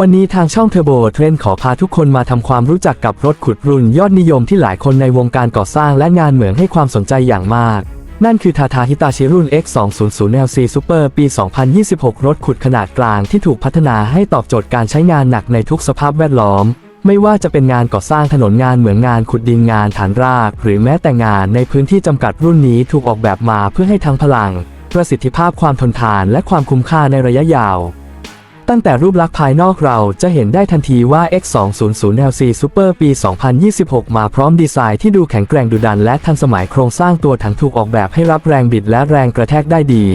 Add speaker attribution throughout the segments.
Speaker 1: วันนี้ทางช่องเทอร์โบเทรนขอพาทุกคนมาทำความรู้จักกับรถขุดรุ่นยอดนิยมที่หลายคนในวงการก่อสร้างและงานเหมืองให้ความสนใจอย่างมาก นั่นคือทาทาฮิตาชิรุ่น X200 LC Super ปี 2026 รถขุดขนาดกลางที่ถูกพัฒนาให้ตอบโจทย์การใช้งานหนักในทุกสภาพแวดล้อม ไม่ว่าจะเป็นงานก่อสร้างถนนงานเหมืองงานขุดดินงานฐานราก หรือแม้แต่งานในพื้นที่จำกัดรุ่นนี้ถูกออกแบบมาเพื่อให้ทั้งพลัง ประสิทธิภาพความทนทานและความคุ้มค่าในระยะยาว ตั้งแต่รูปลักษณ์ภายนอกเราจะเห็นได้ทันทีว่า X200 LC Super ปี 2026 มาพร้อมดีไซน์ที่ดูแข็งแกร่งดุดันและทันสมัยโครงสร้างตัวถังถูกออกแบบให้รับแรงบิดและแรงกระแทกได้ดี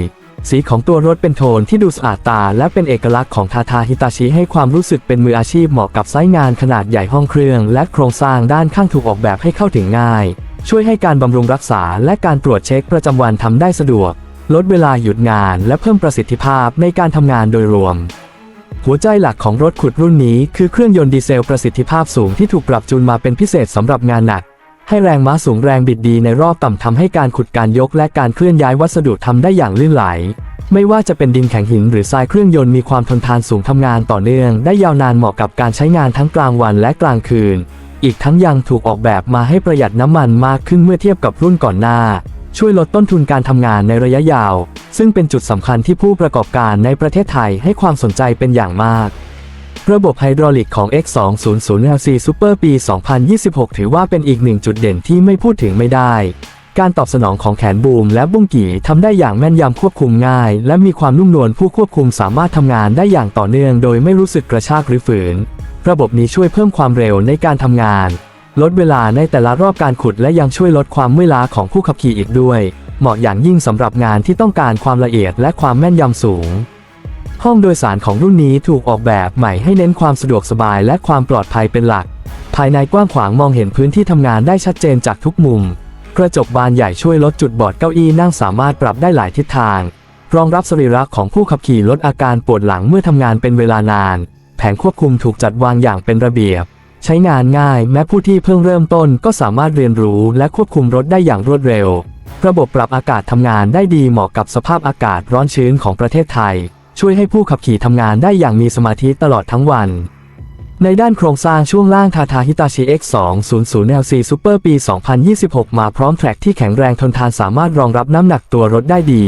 Speaker 1: สีของตัวรถเป็นโทนที่ดูสะอาดตา และเป็นเอกลักษณ์ของทาทาฮิตาชิให้ความรู้สึกเป็นมืออาชีพเหมาะกับไซต์งานขนาดใหญ่ห้องเครื่อง และโครงสร้างด้านข้างถูกออกแบบให้เข้าถึงง่าย ช่วยให้การบำรุงรักษาและการตรวจเช็คประจำวันทำได้สะดวกลดเวลาหยุดงานและเพิ่มประสิทธิภาพในการทำงานโดยรวม หัวใจหลักของรถขุดรุ่นนี้คือเครื่องยนต์ดีเซลประสิทธิภาพสูงที่ถูกปรับจูนมาเป็นพิเศษสำหรับงานหนัก ให้แรงม้าสูงแรงบิดดีในรอบต่ำทำให้การขุดการยกและการเคลื่อนย้ายวัสดุทำได้อย่างลื่นไหล ไม่ว่าจะเป็นดินแข็งหินหรือทรายเครื่องยนต์มีความทนทานสูงทำงานต่อเนื่องได้ยาวนานเหมาะกับการใช้งานทั้งกลางวันและกลางคืน อีกทั้งยังถูกออกแบบมาให้ประหยัดน้ำมันมากขึ้นเมื่อเทียบกับรุ่นก่อนหน้า ช่วยลดต้นทุนการทำงานในระยะยาว ซึ่งเป็นจุดสำคัญที่ผู้ประกอบการในประเทศไทยให้ความสนใจเป็นอย่างมาก ระบบไฮดรอลิกของ X200 LC Super ปี 2026 ถือว่าเป็นอีกหนึ่งจุดเด่นที่ไม่พูดถึงไม่ได้ การตอบสนองของแขนบูมและบุ้งกี่ทำได้อย่างแม่นยำควบคุมง่าย และมีความนุ่มนวลผู้ควบคุมสามารถทำงานได้อย่างต่อเนื่อง โดยไม่รู้สึกกระชากหรือฝืน ระบบนี้ช่วยเพิ่มความเร็วในการทำงาน ลดเวลาในแต่ละรอบการขุดและยังช่วยลดความเมื่อยล้าของผู้ขับขี่อีกด้วย เหมาะอย่างยิ่งสำหรับงานที่ต้องการความละเอียดและความแม่นยำสูง ห้องโดยสารของรุ่นนี้ถูกออกแบบใหม่ให้เน้นความสะดวกสบายและความปลอดภัยเป็นหลัก ภายในกว้างขวางมองเห็นพื้นที่ทำงานได้ชัดเจนจากทุกมุม กระจกบานใหญ่ช่วยลดจุดบอดเก้าอี้นั่งสามารถปรับได้หลายทิศทาง รองรับสรีระของผู้ขับขี่ลดอาการปวดหลังเมื่อทำงานเป็นเวลานาน แผงควบคุมถูกจัดวางอย่างเป็นระเบียบ ใช้งานง่ายแม้ผู้ที่เพิ่งเริ่มต้นก็สามารถเรียนรู้และควบคุมรถได้อย่างรวดเร็ว ระบบปรับอากาศทำงานได้ดีเหมาะกับสภาพอากาศร้อนชื้นของประเทศไทย ช่วยให้ผู้ขับขี่ทำงานได้อย่างมีสมาธิตลอดทั้งวัน ในด้านโครงสร้างช่วงล่างทาทาฮิตาชิ X200 LC Super ปี 2026 มาพร้อมแทร็กที่แข็งแรงทนทานสามารถรองรับน้ำหนักตัวรถได้ดี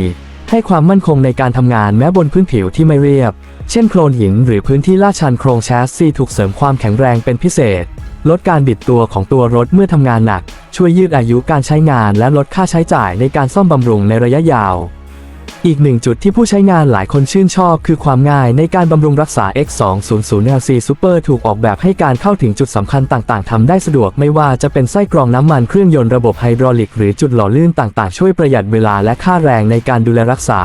Speaker 1: ให้ความมั่นคงในการทำงานแม้บนพื้นผิวที่ไม่เรียบ เช่นโคลนหินหรือพื้นที่ลาดชันโครงแชสซีถูกเสริมความแข็งแรงเป็นพิเศษ ลดการบิดตัวของตัวรถเมื่อทำงานหนัก ช่วยยืดอายุการใช้งานและลดค่าใช้จ่ายในการซ่อมบำรุงในระยะยาว อีกหนึ่งจุดที่ผู้ใช้งานหลายคนชื่นชอบคือความง่ายในการบำรุงรักษา X200 LC Super ถูกออกแบบให้การเข้าถึงจุดสำคัญต่างๆทำได้สะดวกไม่ว่าจะเป็นไส้กรองน้ำมันเครื่องยนต์ระบบไฮดรอลิกหรือจุดหล่อลื่นต่างๆ ช่วยประหยัดเวลาและค่าแรงในการดูแลรักษา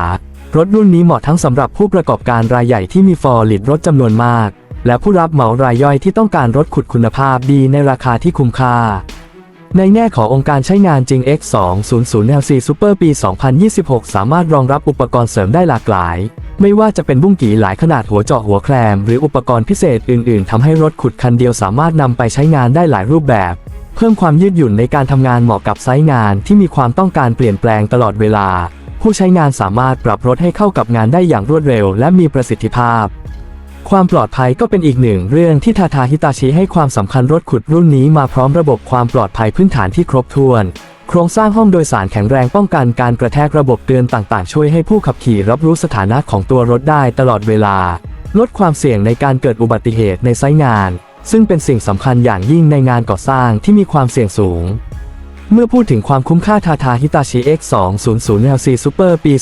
Speaker 1: รถรุ่นนี้เหมาะทั้งสำหรับผู้ประกอบการรายใหญ่ที่มีฟอร์ลิดรถจำนวนมาก และผู้รับเหมารายย่อยที่ต้องการรถขุดคุณภาพดีในราคาที่คุ้มค่า ในแง่ขององค์การใช้งานจริง X200 LC Super ปี 2026 สามารถรองรับอุปกรณ์เสริมได้หลากหลาย ไม่ว่าจะเป็นบุ้งกีหลายขนาดหัวเจาะหัวแคลม หรืออุปกรณ์พิเศษอื่น ๆ ทำให้รถขุดคันเดียวสามารถนำไปใช้งานได้หลายรูปแบบ เพิ่มความยืดหยุ่นในการทำงานเหมาะกับไซต์งานที่มีความต้องการเปลี่ยนแปลงตลอดเวลา ผู้ใช้งานสามารถปรับรถให้เข้ากับงานได้อย่างรวดเร็ว และมีประสิทธิภาพ ความปลอดภัยก็เป็นอีกหนึ่งเรื่องที่ทาทาฮิตาชิให้ความสำคัญรถขุดรุ่นนี้มาพร้อมระบบความปลอดภัยพื้นฐานที่ครบถ้วน โครงสร้างห้องโดยสารแข็งแรงป้องกันการกระแทกระบบเตือนต่างๆ ช่วยให้ผู้ขับขี่รับรู้สถานะของตัวรถได้ตลอดเวลา ลดความเสี่ยงในการเกิดอุบัติเหตุในไซต์งาน ซึ่งเป็นสิ่งสำคัญอย่างยิ่งในงานก่อสร้างที่มีความเสี่ยงสูงเมื่อพูดถึงความคุ้มค่าทาทาฮิตาชิ X200 LC Super ปี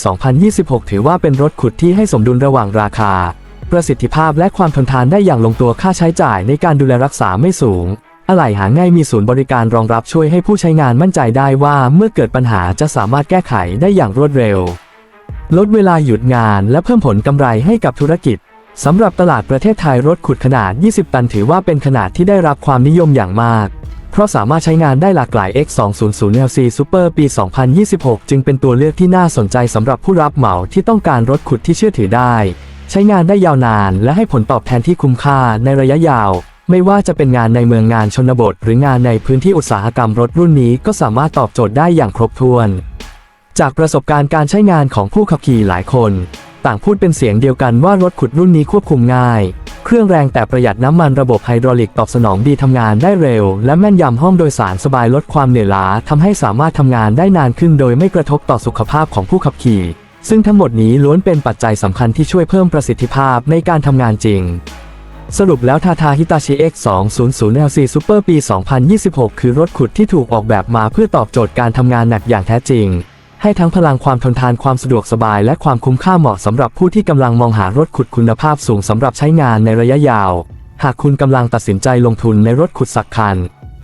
Speaker 1: 2026 ถือว่าเป็นรถขุดที่ให้สมดุลระหว่างราคา ประสิทธิภาพและความทนทานได้อย่างลงตัวค่าใช้จ่ายในการดูแลรักษาไม่สูง อะไหล่หาง่ายมีศูนย์บริการรองรับช่วยให้ผู้ใช้งานมั่นใจได้ว่าเมื่อเกิดปัญหาจะสามารถแก้ไขได้อย่างรวดเร็ว ลดเวลาหยุดงานและเพิ่มผลกำไรให้กับธุรกิจสำหรับตลาดประเทศไทยรถขุดขนาด 20 ตันถือว่าเป็นขนาดที่ได้รับความนิยมอย่างมากเพราะสามารถใช้งานได้หลากหลาย X200 LC Super ปี 2026 จึงเป็นตัวเลือกที่น่าสนใจสำหรับผู้รับเหมาที่ต้องการรถขุดที่เชื่อถือได้ ใช้งานได้ยาวนาน และให้ผลตอบแทนที่คุ้มค่าในระยะยาว ไม่ว่าจะเป็นงานในเมืองงานชนบท หรืองานในพื้นที่อุตสาหกรรมรถรุ่นนี้ก็สามารถตอบโจทย์ได้อย่างครบถ้วน จากประสบการณ์การใช้งานของผู้ขับขี่หลายคน ต่างพูดเป็นเสียงเดียวกันว่ารถขุดรุ่นนี้ควบคุมง่าย เครื่องแรงแต่ประหยัดน้ำมันระบบไฮดรอลิกตอบสนองดีทำงานได้เร็ว และแม่นยำห้องโดยสารสบายลดความเหนื่อยล้าทำให้สามารถทำงานได้นานขึ้น โดยไม่กระทบต่อสุขภาพของผู้ขับขี่ ซึ่งทั้งหมดนี้ล้วนเป็นปัจจัยสำคัญที่ช่วยเพิ่มประสิทธิภาพในการทำงานจริง สรุปแล้วทาทาฮิตาชิ X200 LC Super ปี 2026 คือรถขุดที่ถูกออกแบบมาเพื่อตอบโจทย์การทำงานหนักอย่างแท้จริง ให้ทั้งพลังความทนทานความสะดวกสบายและความคุ้มค่าเหมาะสำหรับผู้ที่กำลังมองหารถขุดคุณภาพสูงสำหรับใช้งานในระยะยาว หากคุณกำลังตัดสินใจลงทุนในรถขุดสักคัน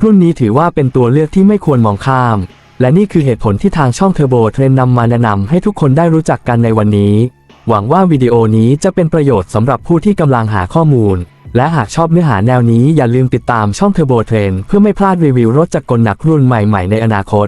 Speaker 1: รุ่นนี้ถือว่าเป็นตัวเลือกที่ไม่ควรมองข้าม และนี่คือเหตุผลที่ทางช่องเทอร์โบเทรนนำมาแนะนำให้ทุกคนได้รู้จักกันในวันนี้ หวังว่าวิดีโอนี้จะเป็นประโยชน์สำหรับผู้ที่กำลังหาข้อมูล และหากชอบเนื้อหาแนวนี้อย่าลืมติดตามช่องเทอร์โบเทรนเพื่อไม่พลาดรีวิวรถจักรกลหนักรุ่นใหม่ๆในอนาคต